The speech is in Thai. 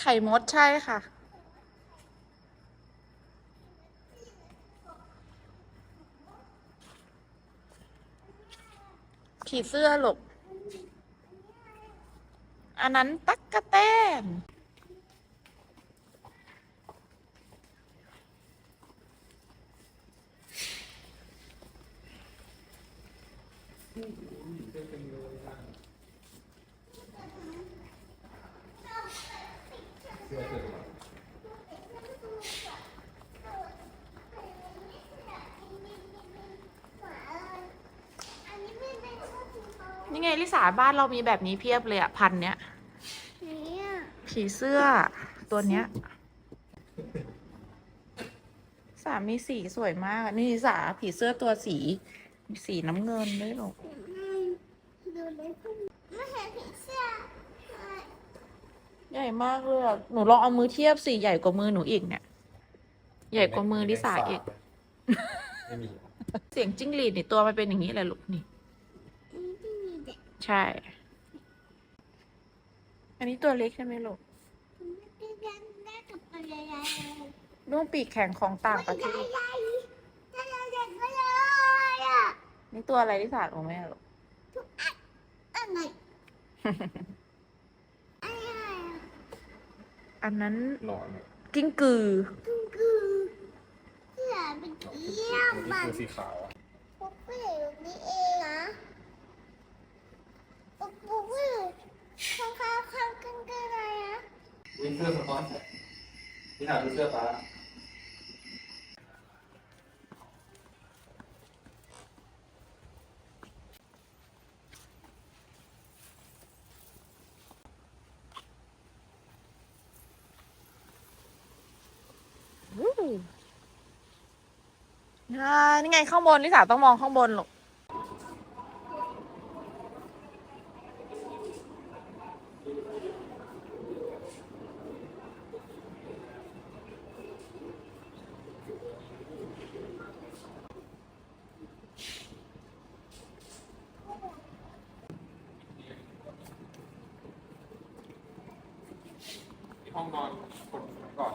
ไข่มดใช่ค่ะ ผีเสื้อหลกอันนั้นตักกะแตน นี่ไงลิสาบ้านเรามีแบบนี้เพียบเลยอะพันเนี้ยเนี่ย ผีเสื้อตัวเนี้ย สามีสีสวยมากอะนี่ลิสาผีเสื้อตัวสี สีน้ำเงินด้วยหรอ ดูเลยไม่เห็นผีเสื้อ ให ญ่มากเลยอะหนูลองเอามือเทียบสิใหญ่กว่ามือหนูอีกเนี่ย ใหญ่กว่ามือลิสาอีก ไม่มีเสียงจิ้งหรีดนี่ตัวมันเป็นอย่างนี้เลยลูกนี่นี่ที่มีเด็กใช่ อันนี้ตัวเล็กใช่ไหมลูกไม่ได้ได้กับอะไรใหญ่ด้วงปีกแข็งของต่างประเทใหญ่ศใหญ่ใหญ่ใหญ่ก็เลยอะนี่ตัวอะไรลิสารู้ไหมอะลูกอันไหนอะไรอะ อันนั้นหนอนเนี่ยกิ้งกือ คือคือเสื้อเป็นเยี่ยมนี่มันคือสีขาวอะพวกผู้หญิงนี่เองนะพวกผู้หญิงข้างข้างข้างกันกันอะไรอะนี่เสื้อสะท้อนแสงนี่หาดูเสื้อป้า อ่านี่ไงข้างบนลิสาต้องมองข้างบนลูกห้องนอนคนก่อน